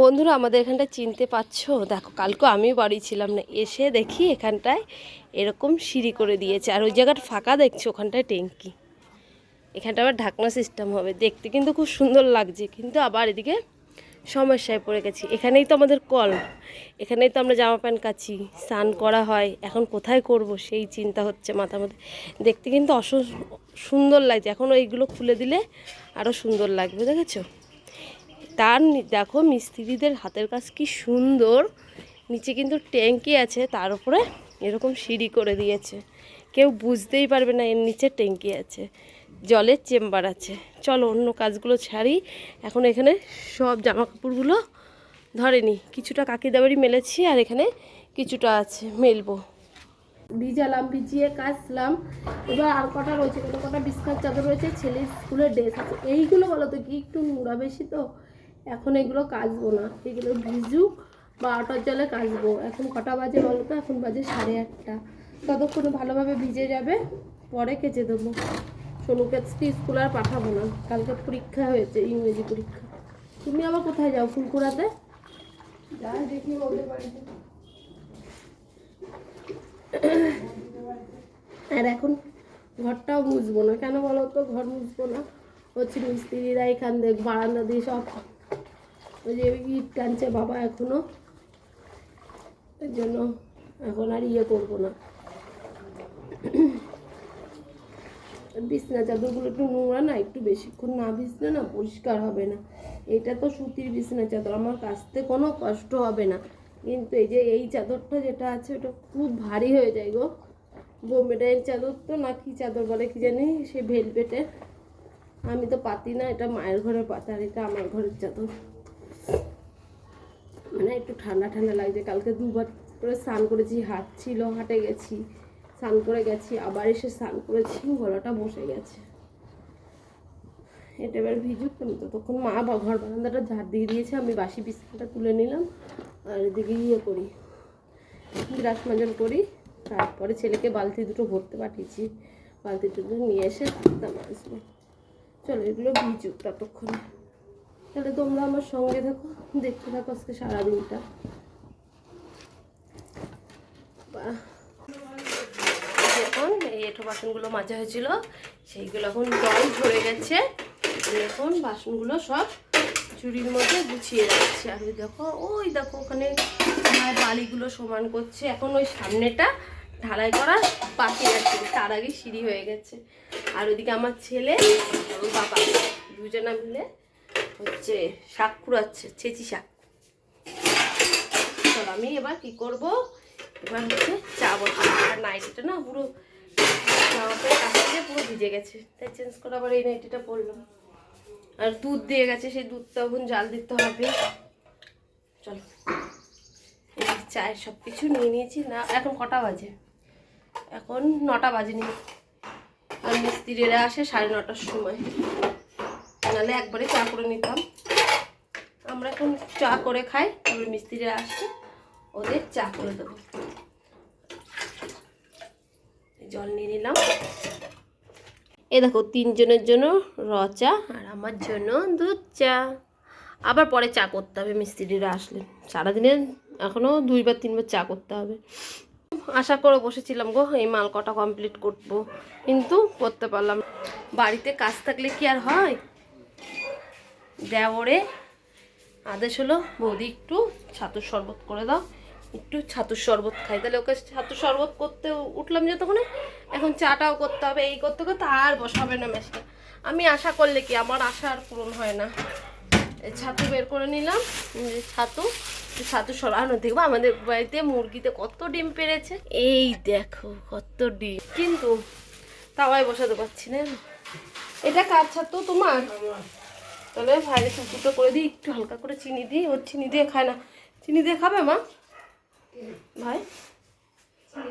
বন্ধুরা, আমাদের এখানটা চিনতে পারছ দেখো, কালকে আমি বাড়ি ছিলাম না, এসে দেখি এখানটায় এরকম সিঁড়ি করে দিয়েছে। আর ওই জায়গাটা ফাঁকা দেখছি, ওখানটায় ট্যাঙ্কি। এখানটা আবার ঢাকনা সিস্টেম হবে। দেখতে কিন্তু খুব সুন্দর লাগছে, কিন্তু আবার এদিকে সমস্যায় পড়ে গেছি। এখানেই তো আমাদের কল, এখানেই তো আমরা জামা প্যান্ট কাচি, স্নান করা হয়, এখন কোথায় করব সেই চিন্তা হচ্ছে মাথার মধ্যে। দেখতে কিন্তু অস সুন্দর লাগছে, এখন ওইগুলো খুলে দিলে আরও সুন্দর লাগবে, দেখেছ? তার দেখো মিস্ত্রিদের হাতের কাজ কি সুন্দর। নিচে কিন্তু ট্যাঙ্কি আছে, তার উপরে এরকম সিঁড়ি করে দিয়েছে। কেউ বুঝতেই পারবে না এর নিচে ট্যাঙ্কি আছে, জলের চেম্বার আছে। চলো অন্য কাজগুলো ছাড়ি, এখন এখানে সব জামা কাপড়গুলো ধরেনি কিছুটা কাকিদাবাড়ি মেলেছি আর এখানে কিছুটা আছে, মেলবো। ভিজালাম, ভিজিয়ে কাচলাম। এবার আর কটা রয়েছে কত কটা বিছনার চাদর রয়েছে, ছেলের স্কুলের ড্রেস আছে। এইগুলো বলো তো, কি একটু নোংরা বেশি তো? এখন এগুলো কাচবো না। এগুলো ভিজুক বা বারোটার জলে কাচবো। এখন কটা বাজে বলো তো? এখন বাজে সাড়ে আটটা। ততক্ষণে ভালোভাবে ভিজে যাবে পরে কেচে দেবো। সোনুকে আজকে স্কুল আর পাঠাবো না। কালকে পরীক্ষা হয়েছে ইংরেজি পরীক্ষা। তুমি আবার কোথায় যাও ফুলকুড়াতে? যাই দেখি ওদের বাড়িতে। আর এখন ঘরটাও মুছবো না। কেন বলো তো? ঘর মুছবো না। হচ্ছে মিস্ত্রিরা এখান দেখ বারান্দা দিয়ে সব ওই যে ইট টানছে বাবা এখনও। এর জন্য এখন আর ইয়ে করব না। বিছনা চাদরগুলো একটু নোংরা না, একটু বেশিক্ষণ না ভিজলে না পরিষ্কার হবে না। এটা তো সুতির বিছনা চাদর, আমার কাচতে কোনো কষ্ট হবে না। কিন্তু এই যে এই চাদরটা যেটা আছে, ওটা খুব ভারী হয়ে যায় গো। বোম্বে ডাইন চাদর তো না, কি চাদর বলে কি জানি, সে ভেলভেটের। আমি তো পাতি না, এটা মায়ের ঘরের পাতা, আর এটা আমার ঘরের চাদর। মানে একটু ঠান্ডা ঠান্ডা লাগছে। কালকে দুবার করে স্নান করেছি হাট ছিল হাটে গেছি, স্নান করে গেছি, আবার এসে স্নান করেছি, গলাটা বসে গেছে। এটা এবার ভিজুক আমি ততক্ষণ মা বা ঘর বারান্দাটা ঝাড় দিয়ে দিয়েছে, আমি বাসি বিছানাটা তুলে নিলাম, আর এদিকে ইয়ে করি বিরাট মাজন করি, তারপরে ছেলেকে বালতি দুটো ভরতে পাঠিয়েছি। বালতি দুটো নিয়ে এসে তারপর আসব। চলো এগুলো ভিজুক ততক্ষণে। তাহলে তোমরা আমার সঙ্গে দেখো দেখতে থাকো আজকে সারাদিনটা। এখন এই এঁঠো বাসনগুলো মাজা হয়েছিল, সেইগুলো এখন জল ঝরে গেছে। এখন বাসনগুলো সব চুরির মধ্যে গুছিয়ে রাখছি। আর ওই দেখো ওই দেখো ওখানে বালিগুলো সমান করছে। এখন ওই সামনেটা ঢালাই করা বাকি আছে, তার আগে সিঁড়ি হয়ে গেছে। আর ওইদিকে আমার ছেলে বাবা দুজনা মিলে হচ্ছে শাক কুড়াচ্ছে, ছেঁচি শাক। চলো আমি এবার কি করব? এবার হচ্ছে চা বসাবো। আর নাইটিটা না পুরো পুরো ভিজে গেছে। তাই চেঞ্জ করে আবার এই নাইটিটা পরলাম। আর দুধ দিয়ে গেছে, সেই দুধটা এখন জাল দিতে হবে। চলো চায়ের সব কিছু নিয়ে নিয়েছি। না, এখন কটা বাজে? এখন নটা বাজে বাজেনি। আর মিস্ত্রিরা আসে সাড়ে নটার সময়। নাহলে একবারে চা করে নিতাম। আমরা এখন চা করে খাই তারপরে মিস্ত্রিরা আসছে, ওদের চা করে দেবো। জল নিয়ে নিলাম। এ দেখো, তিনজনের জন্য র চা আর আমার জন্য দুধ চা। আবার পরে চা করতে হবে, মিস্ত্রিরা আসলে। সারাদিনে এখনও দুইবার, তিনবার চা করতে হবে। আশা করে বসেছিলাম গো, এই মাল কটা কমপ্লিট করব। কিন্তু করতে পারলাম বাড়িতে কাজ থাকলে কি আর হয়? দেওরে আদেশ হলো, বৌদি একটু ছাতুর শরবত করে দাও। একটু ছাতুর শরবত খাই। তাহলে ওকে ছাতুর শরবত করতে উঠলাম যে তখন, এখন চাটাও করতে হবে, এই করতে করতে আর বসাবে না মেশটা আমি আশা করলে কি, আমার আশা আর পূরণ হয় না। ছাতু বের করে নিলাম ছাতু ছাতু সরানো দেখব আমাদের বাড়িতে মুরগিতে কত ডিম পেরেছে। এই দেখো কত ডিম। কিন্তু তাওয়ায় বসাতে পারছি না। এটা কার ছাতু তোমার? তাহলে ভাইয়ের ছাতুটা করে দিই একটু হালকা করে চিনি দিই ওর চিনি দিয়ে খায় না। চিনি দিয়ে খাবে মা? ভাই?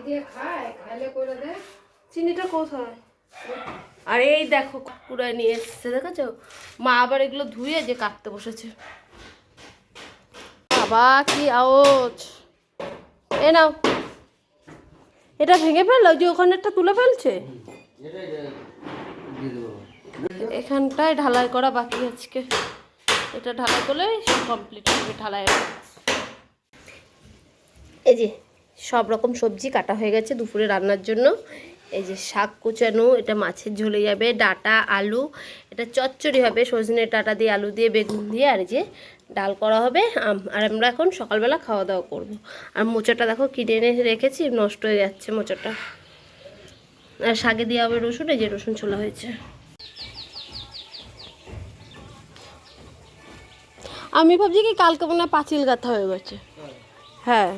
দিয়ে করে দে। চিনিটা কোথায়? আর এই দেখো কুড়ায় নিয়ে এসছে দেখেছ? মা আবার এগুলো ধুয়ে যে কাটতে বসেছে। বাবা কি আওয়াজ এ নাও। এটা ভেঙে ফেলল? যে ওখানেরটা তুলে ফেলছে? এখানটায় ঢালাই করা বাকি আজকে। এটা ঢালাই করলে কমপ্লিট হবে ঢালাই। এই যে, সব রকম সবজি কাটা হয়ে গেছে দুপুরে রান্নার জন্য। এই যে শাক কুচানো, এটা মাছের ঝোলে যাবে, ডাটা, আলু, এটা চচ্চড়ি হবে, সজনে ডাটা দিয়ে, আলু দিয়ে, বেগুন দিয়ে, আর যে ডাল করা হবে। আর আমরা এখন সকালবেলা খাওয়া দাওয়া করব। আর মোচাটা দেখো কিনে এনে রেখেছি, নষ্ট হয়ে যাচ্ছে মোচাটা। আর শাকে দেওয়া হবে রসুন, এই যে রসুন ছোলা হয়েছে। আমি ভাবছি কি কালকে মনে হয় পাঁচিল গাথা হয়ে গেছে। হ্যাঁ।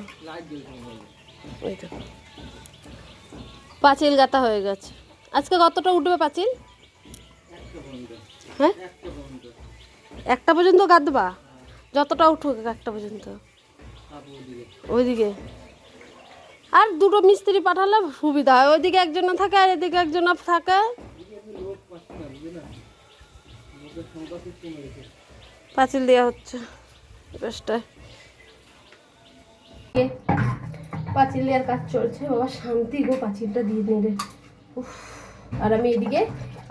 ওই তো। পাঁচিল গাথা হয়ে গেছে। আজকে কতটা উঠবে পাঁচিল? হ্যাঁ? একটা পর্যন্ত গাঁদবা যতটা উঠুক একটা পর্যন্ত। ওইদিকে। আর দুটো মিস্ত্রি পাঠালে সুবিধা হয়। ওইদিকে একজন থাকে আর এদিকে একজন থাকে। পাঁচিল দেওয়া হচ্ছে বেশটায় পাঁচিল দেওয়ার কাজ চলছে, বাবা শান্তি গো, পাঁচিলটা দিয়ে নিলে আর আমি এদিকে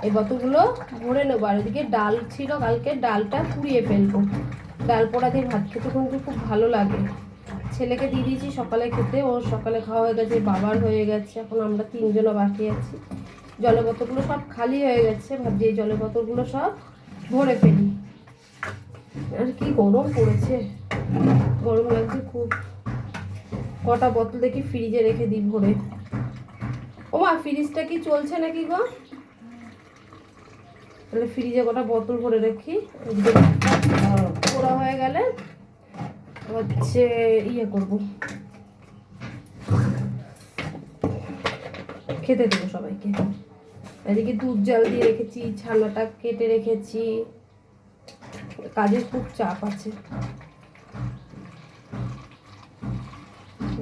এই বোতলগুলো ভরে নেব, আর এদিকে ডাল ছিল, কালকে ডালটা পুড়িয়ে ফেলব। ডাল পোড়া দিয়ে ভাত খেতে কিন্তু খুব ভালো লাগে। ছেলেকে দিয়ে দিয়েছি সকালে খেতে ওর সকালে খাওয়া হয়ে গেছে, বাবার হয়ে গেছে, এখন আমরা তিনজনও বাকি আছি। জলের বোতলগুলো সব খালি হয়ে গেছে, ভাবছি এই জলের বোতলগুলো সব ভরে ফেলি। আর কি গরম পড়েছে। গরম লাগছে খুব। কটা বোতল দেখি ফ্রিজে রেখে দিই ভরে। ও মা ফ্রিজটা কি চলছে নাকি গো? তাহলে ফ্রিজে কটা বোতল ভরে রাখি। পোড়া হয়ে গেলে হচ্ছে ইয়ে করব। খেতে দেবো সবাইকে। এদিকে দুধ জল দিয়ে রেখেছি, ছানাটা কেটে রেখেছি। কাজের খুব চাপ আছে।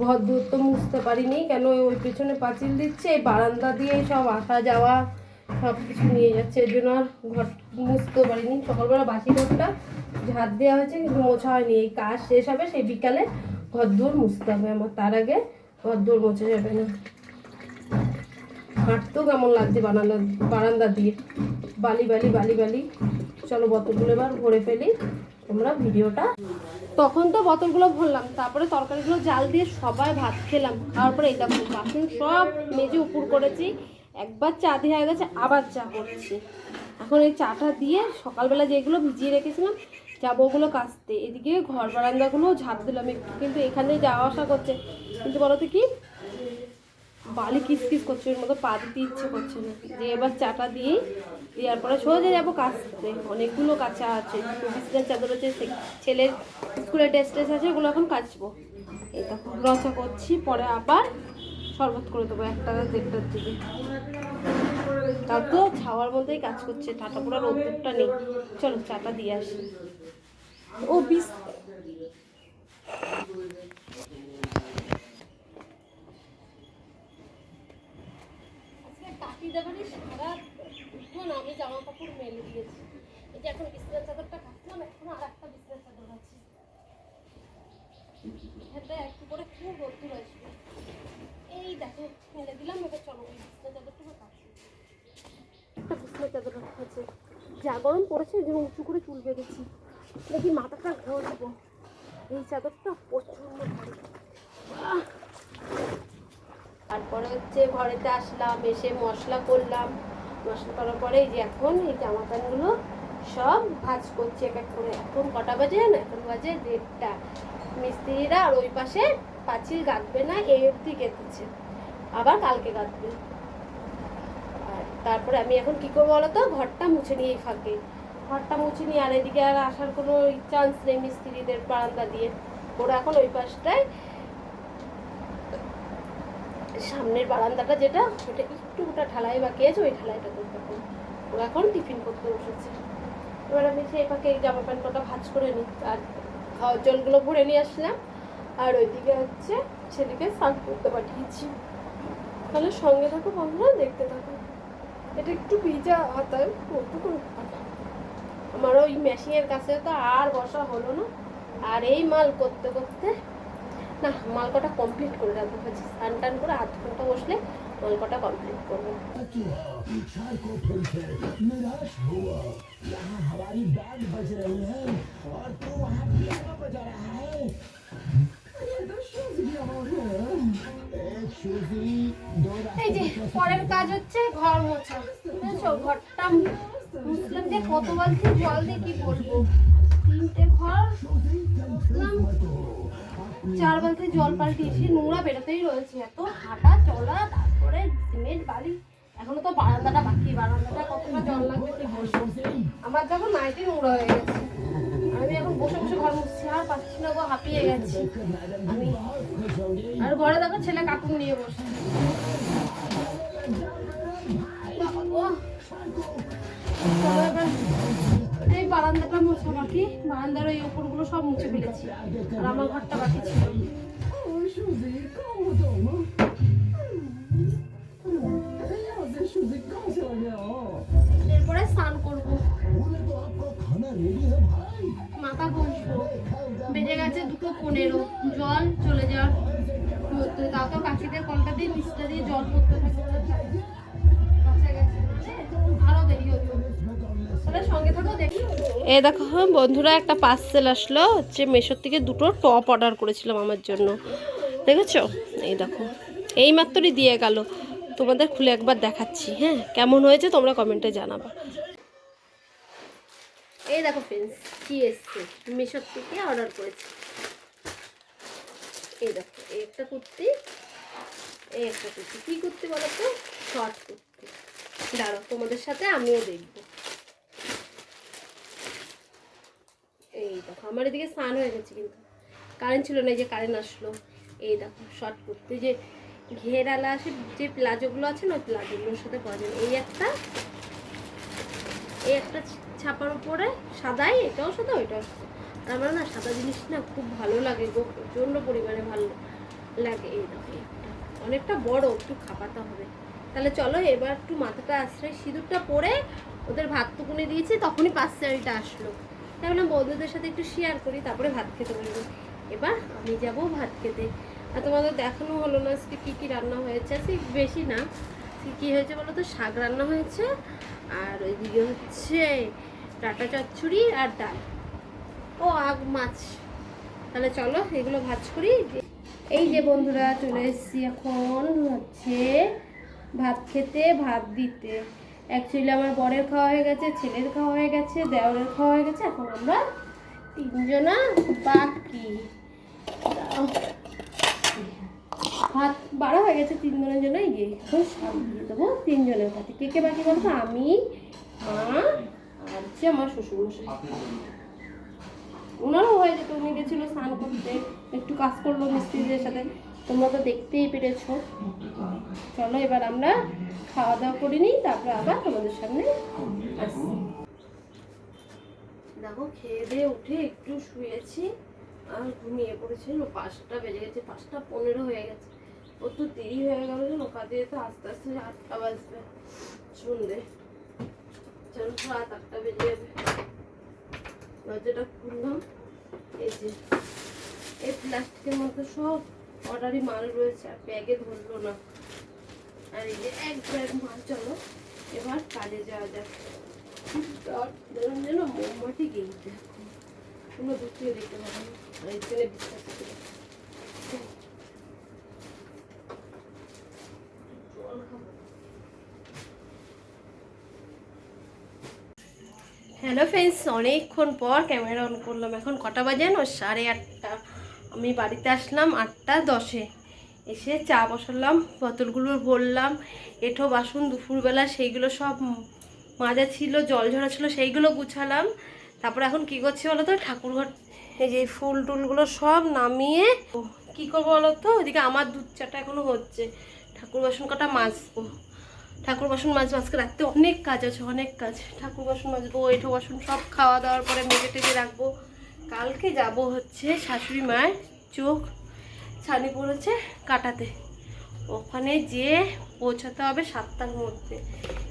ঘর দূর তো মুছতে পারিনি, কেন ওই পেছনে পাঁচিল দিচ্ছে, এই বারান্দা দিয়ে সব আসা যাওয়া সব কিছু নিয়ে যাচ্ছে, এর জন্য আর ঘর মুছতেও পারিনি। সকালবেলা বাসি ঘরটা ঝাঁট দেওয়া হয়েছে, কিন্তু মোছা হয়নি, এই কাজ শেষ হবে, সেই বিকালে ঘর দূর মুছতে হবে আমার, তার আগে ঘর দূর মোছা যাবে না। হাঁটতেও কেমন লাগছে বানানো বারান্দা দিয়ে, বালি বালি বালি বালি। চলো বোতলগুলো এবার ভরে ফেলি। তোমরা ভিডিওটা তখন তো বোতলগুলো ভরলাম, তারপরে তরকারিগুলো জাল দিয়ে সবাই ভাত খেলাম। তারপরে এই দেখো, বাসন সব মেজে উপর করেছি, একবার চা দিয়ে হয়ে গেছে, আবার চা করছি। এখন এই চাটা দিয়ে সকালবেলা যেগুলো ভিজিয়ে রেখেছিলাম, যাব ওগুলো কাচতে। এদিকে ঘর বারান্দাগুলো ঝাঁপ দিলাম একটু, কিন্তু এখানে যাওয়া আসা করছে। কিন্তু বলো তো কি? বালি কিসকিস করছে, ওর মতো পা দিতে ইচ্ছে করছে না। যে এবার চাটা দিয়ে দেওয়ার পরে সোজা যাব কাচতে অনেকগুলো কাঁচা আছে চাদর আছে ছেলের স্কুলের টেস্ট টেস্ট আছে, ওগুলো এখন কাচবো। এই দেখো রচা করছি, পরে আবার শরবত করে দেবো, একটা দেড়টার দিকে। তার তো ছাওয়ার মধ্যেই কাজ করছে টাটা পুরো রোদ্দুরটা নেই। চলো, চাটা দিয়ে আসি। ও, বিস দেবানি উঠোন আমি জামা কাপড় মেলে দিয়েছি। এই যে এখন বিছানার চাদরটা কাটলাম, এখন আর একটা বিছানার চাদর আছে। এখানটা একটু করে খুব রোদ্দুর আসবে। এই দেখো, মেলে দিলাম, এবার চলো ওই বিছানার চাদরটা কাটছি। একটা বিছানার চাদর আছে। যা গরম পড়েছে, ওই জন্য উঁচু করে চুল বেঁধেছি। দেখি মাথাটা ঘর ঘষবো এই চাদরটা প্রচণ্ড ভারী। তারপরে হচ্ছে ঘরেতে আসলাম, এসে মশলা করলাম। মশলা করার পরে এই যে এখন, এই জামা প্যান্টগুলো সব ভাজ করছি এক এক করে। এখন কটা বাজে না এখন বাজে দেড়টা। মিস্ত্রিরা আর ওই পাশে পাঁচিল গাঁথবে না এই অবধি গেঁথেছে। আবার কালকে গাঁথবে আর তারপরে আমি এখন কি করব বলো তো? ঘরটা মুছে নিয়ে ফাঁকে। ঘরটা মুছে নিয়ে আর এদিকে আর আসার কোনো চান্স নেই মিস্ত্রিদের বারান্দা দিয়ে। ওরা এখন ওই পাশটায় সামনের বারান্দাটা যেটা, ওটা একটু ওটা ঢালাই বা আছে ওই ঢালাইটা করতে হবে। ও এখন টিফিন করতে বসেছে? এবার আমি সেই এই জামা প্যান্ট কটা ভাজ করে নিই। আর খাওয়ার জলগুলো ভরে নিয়ে আসলাম। আর ওইদিকে হচ্ছে ছেলেকে স্নান করতে পাঠিয়েছি। তাহলে সঙ্গে থাকো বন্ধুরা, দেখতে থাকো। এটা একটু ভিজা হাতায় কতক্ষণ আমার ওই মেশিনের কাছে তো আর বসা হলো না। আর এই মাল করতে করতে, না, মাল কটা কমপ্লিট করে রাখব ভাবছি। স্নান টান করে আধ ঘণ্টা বসলে কলকাতা কমপ্লিট করব। এই পরের কাজ হচ্ছে ঘর মোছা। বুঝেছ? ঘরটা মুসলাম যে কত বালতি জল দিয়ে কি করব তিনটে ঘর চার বালতি জল পাল্টিয়েছি, নোংরা বেরোতেই রয়েছে এত। হাঁটা, চলা, তারপরে সিমেন্ট, বালি। এখনও তো বারান্দাটা বাকি, বারান্দাটা কতটা জল লাগবে আমার যখন নাইটি নোংরা হয়ে গেছে, আমি এখন বসে বসে ঘর মুছছি, আর পাচ্ছি না গো, হাঁপিয়ে গেছি। আমি আর ঘরে দেখো ছেলে কার্টুন নিয়ে বসে এই বারান্দাটা মোছা বাকি বারান্দার ওই ওপরগুলো সব মুছে ফেলেছি। আর আমার ঘরটা বাকি ছিল। এরপরে স্নান করব। মাথা ঘষবো। বেজে গেছে দুটো পনেরো। জল চলে যাওয়ার তাও কাকিদের কলটা দিয়ে নিচটা দিয়ে জল পড়তে থাকে। আরও থাকো দেখি দেখো বন্ধুরা, একটা পার্সেল আসলো, হচ্ছে মেশোর থেকে দুটো টপ অর্ডার করেছিলাম আমার জন্য। দেখেছ? এই দেখো এই মাত্রই দিয়ে গেল। তোমাদের খুলে একবার দেখাচ্ছি হ্যাঁ কেমন হয়েছে তোমরা কমেন্টে জানাবা। এই দেখো ফ্রেন্ডস কি এসছে? মেশোর থেকে অর্ডার করেছি। এই দেখো, এই একটা কুর্তি, এই একটা কুর্তি। কী কুর্তি বলো তো? শর্ট কুর্তি। দাঁড়ো তোমাদের সাথে আমিও দেখব। এই দেখো, আমার এদিকে স্নান হয়ে গেছে কিন্তু। কারেন্ট ছিল না যে কারেন্ট আসলো। এই দেখো শর্ট করতে যে ঘেরালা আসে যে প্লাজোগুলো আছে না প্লাজোগুলোর সাথে পরা যাবে এই একটা এই একটা ছাপার উপরে সাদাই, এটাও সাদা, ওইটাও সাদা। আর আমার না, সাদা জিনিস না খুব ভালো লাগে গো, প্রচণ্ড পরিমাণে ভালো লাগে। এই দেখো অনেকটা বড়, একটু খাপাতে হবে। তাহলে চলো, এবার একটু মাথাটা আশ্রয়, সিঁদুরটা পরে ওদের ভাত টুকুনি দিয়েছি, তখনই পাঁচ শাড়িটা আসলো। তাই বললাম বন্ধুদের সাথে একটু শেয়ার করি, তারপরে ভাত খেতে বলব। এবার আমি যাব ভাত খেতে। আর তোমাদের দেখানো হলো না আজকে কী কী রান্না হয়েছে? আজকে বেশি না। কী হয়েছে বলো তো? শাক রান্না হয়েছে, আর ওইদিকে হচ্ছে ডাটা চচ্চড়ি আর ডাল। ও, আগ মাছ। তাহলে চলো, এগুলো ভাজ করি। এই যে বন্ধুরা, চলে এসেছি এখন হচ্ছে ভাত খেতে, ভাত দিতে। অ্যাকচুয়ালি আমার বরের খাওয়া হয়ে গেছে ছেলের খাওয়া হয়ে গেছে দেওরের খাওয়া হয়ে গেছে এখন আমরা তিনজনা বাকি। ভাত বাড়া হয়ে গেছে তিনজনের জন্য এই যে এখন শাক দিয়ে দেবো তিনজনের পাতে কে কে বাকি বলতো? আমি মা আর হচ্ছে আমার শ্বশুরমশাই। ওনারও হয়ে যেত উনি গেছিল স্নান করতে একটু কাজ করল মিস্ত্রিদের সাথে। তোমরা তো দেখতেই পেরেছ। চলো, এবার আমরা খাওয়া দাওয়া করে নিই, তারপরে আবার তোমাদের সামনে আসছি। দেখো, খেয়ে দিয়ে উঠে একটু শুয়েছি, আর ঘুমিয়ে পড়েছি। পাঁচটা বেজে গেছে, পাঁচটা পনেরো হয়ে গেছে। কত দেরি হয়ে গেল জানো কাজে তো আস্তে আস্তে আটটা বাজবে। সন্ধে চলো, রাত আটটা বেজে যাবে। দরজাটা খুললাম, এই যে, এই প্লাস্টিকের মধ্যে সব অর্ডারি মাল রয়েছে আর ব্যাগে ধরলো না। আর এই যে এক ব্যাগ মাল, চলো এবার কাজে যাওয়া যাক। যেন মোমবাতি দূর থেকে দেখতে পাবো। আর এখানে বিশ্বাস হ্যালো ফ্রেন্ডস অনেকক্ষণ পর ক্যামেরা অন করলাম। এখন কটা বাজে? না, সাড়ে আটটা। আমি বাড়িতে আসলাম আটটা দশে। এসে চা বসালাম, বোতলগুলো ভরলাম, এঁঠো বাসন দুপুরবেলা সেইগুলো সব মাজা ছিল, জল ঝরা ছিল, সেইগুলো গুছালাম। তারপর এখন কি করছি বলো তো ঠাকুরঘর এই যে ফুল টুলগুলো সব নামিয়ে কি করব বলো তো ওইদিকে আমার দুধ চাটা এখনও হচ্ছে। ঠাকুর বাসন কটা মাজবো। ঠাকুর বাসন মাজবো, আজকে রাত্রে অনেক কাজ আছে, অনেক কাজ। ঠাকুর বাসন মাজবো, এঁঠো বাসন সব খাওয়া দাওয়ার পরে মেজে টেজে রাখব। কালকে যাব হচ্ছে শাশুড়ি মায়ের চোখ ছানি পড়েছে কাটাতে। ওখানে যেয়ে পৌঁছাতে হবে সাতটার মধ্যে।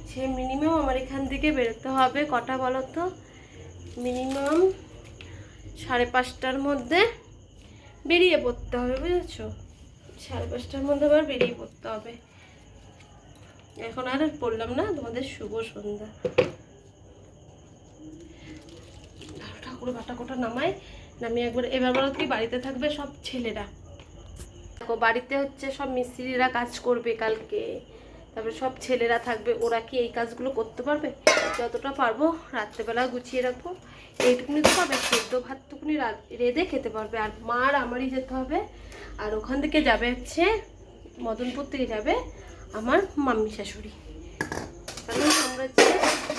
সে মিনিমাম আমার এখান থেকে বেরোতে হবে কটা বলো তো মিনিমাম সাড়ে পাঁচটার মধ্যে বেরিয়ে পড়তে হবে, বুঝেছ? সাড়ে পাঁচটার মধ্যে আবার বেরিয়ে পড়তে হবে। এখন আর পড়লাম না, তোমাদের শুভ সন্ধ্যা। ঠাকুর বাটা কোটা নামাই, নামিয়ে একবার এবার বলো কি বাড়িতে থাকবে সব ছেলেরা। দেখো, বাড়িতে হচ্ছে সব মিস্ত্রিরা কাজ করবে কালকে। তারপরে সব ছেলেরা থাকবে, ওরা কি এই কাজগুলো করতে পারবে? যতটা পারব রাত্রেবেলা গুছিয়ে রাখব। এইটুকুনি তো পাবে, সেদ্ধ ভাতটুকুনি রেঁধে খেতে পারবে। আর মার আমারই যেতে হবে। আর ওখান থেকে যাবে হচ্ছে, মদনপুর থেকে যাবে আমার মাম্মি শাশুড়ি। তাহলে আমরা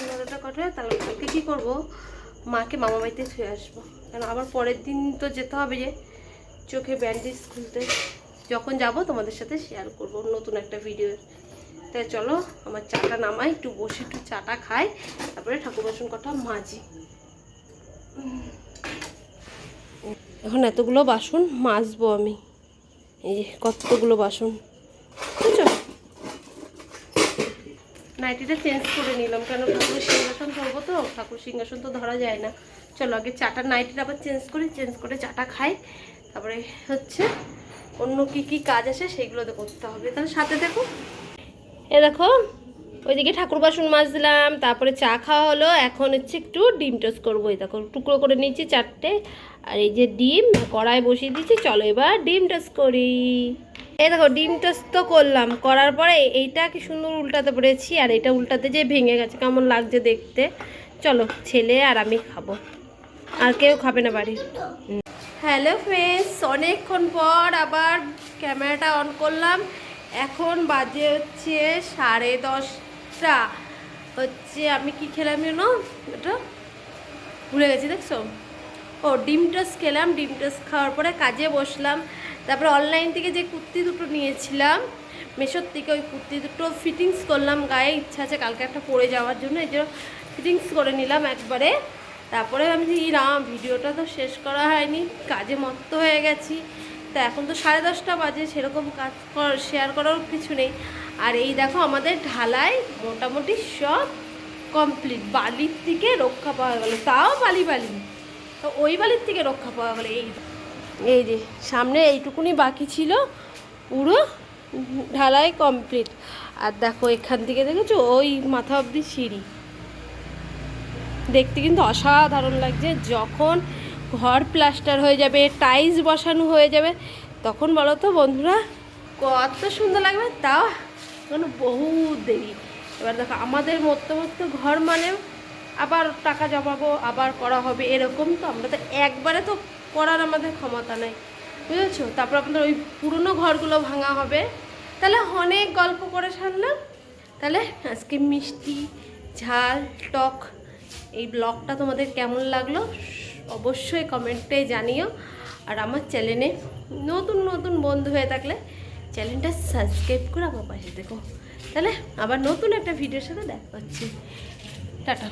এগারোটা কটা, তাহলে কালকে কী করব? মাকে মামা বাড়িতে ছুঁয়ে আসব। কারণ আবার পরের দিন তো যেতে হবে যে চোখে ব্যান্ডেজ খুলতে। যখন যাব তোমাদের সাথে শেয়ার করব নতুন একটা ভিডিও তাই চলো, আমার চাটা নামাই, একটু বসে একটু চাটা খাই, তারপরে ঠাকুর বাসন কটা মাজি। এখন এতগুলো বাসন মাজবো আমি। এই যে কতগুলো বাসন। বুঝছ? নাইটিটা চেঞ্জ করে নিলাম, কেন ঠাকুর সিংহাসন ধরবো তো? ঠাকুর সিংহাসন তো ধরা যায় না। চলো, আগে চাটা নাইটিটা আবার চেঞ্জ করি চেঞ্জ করে চাটা খাই। তারপরে হচ্ছে অন্য কি কি কাজ আছে সেগুলো তো করতে হবে। তাহলে সাথে দেখো। এ দেখো, ওইদিকে ঠাকুর বাসন মাজলাম, তারপরে চা খাওয়া হলো। এখন হচ্ছে একটু ডিম টোস্ট করব। এই দেখো, টুকরো করে নিয়েছি চারটে। আর এই যে ডিম, কড়াই বসিয়ে দিয়েছি। চলো এবার ডিম টোস্ট করি। এই দেখো, ডিম টোস্ট তো করলাম। করার পরে এইটা কি সুন্দর উল্টাতে পেরেছি আর এটা উল্টাতে যে ভেঙে গেছে, কেমন লাগছে দেখতে। চলো, ছেলে আর আমি খাব। আর কেউ খাবে না বাড়ি হ্যালো ফ্রেন্ডস, অনেকক্ষণ পর আবার ক্যামেরাটা অন করলাম। এখন বাজে হচ্ছে সাড়ে দশটা। হচ্ছে আমি কি খেলাম জানো? ওটা ভুলে গেছি, দেখছ? ও, ডিম টোস্ট খেলাম। ডিম টোস্ট খাওয়ার পরে কাজে বসলাম। তারপরে অনলাইন থেকে যে কুর্তি দুটো নিয়েছিলাম মেশোর থেকে ওই কুর্তি দুটো ফিটিংস করলাম, গায়ে ইচ্ছা আছে কালকে একটা পরে যাওয়ার জন্য, এই জন্য ফিটিংস করে নিলাম একবারে। তারপরে আমি যে রাম ভিডিওটা তো শেষ করা হয়নি, কাজে মত্ত হয়ে গেছি। তা এখন তো সাড়ে দশটা বাজে, সেরকম কাজ শেয়ার করার কিছু নেই। আর এই দেখো, আমাদের ঢালাই মোটামুটি সব কমপ্লিট বালির থেকে রক্ষা পাওয়া গেল, তাও বালি বালি। তো ওই বালির থেকে রক্ষা পাওয়া গেলো, এই এই যে, সামনে এইটুকুনি বাকি ছিল, পুরো ঢালাই কমপ্লিট আর দেখো, এখান থেকে দেখেছ, ওই মাথা অবধি সিঁড়ি। দেখতে কিন্তু অসাধারণ লাগছে, যখন ঘর প্লাস্টার হয়ে যাবে টাইলস বসানো হয়ে যাবে, তখন বলো তো বন্ধুরা, কত সুন্দর লাগবে, তাও এখন বহু দেরি। এবার দেখো, আমাদের মতো মতো ঘর মানে আবার টাকা জমাবো, আবার করা হবে, এরকম তো আমরা তো একবারে তো করার আমাদের ক্ষমতা নেই, বুঝেছ? তারপর আপনাদের ওই পুরনো ঘরগুলো ভাঙা হবে। তাহলে অনেক গল্প করে সারলাম। তাহলে আজকে মিষ্টি, ঝাল, টক, এই ব্লগটা তোমাদের কেমন লাগল অবশ্যই কমেন্টে জানিও। আর আমার চ্যানেলে নতুন নতুন বন্ধু হয়ে থাকলে চ্যানেলটা সাবস্ক্রাইব করে আমার পাশে দেখো তাহলে আবার নতুন একটা ভিডিওর সাথে দেখা হচ্ছে। টাটা।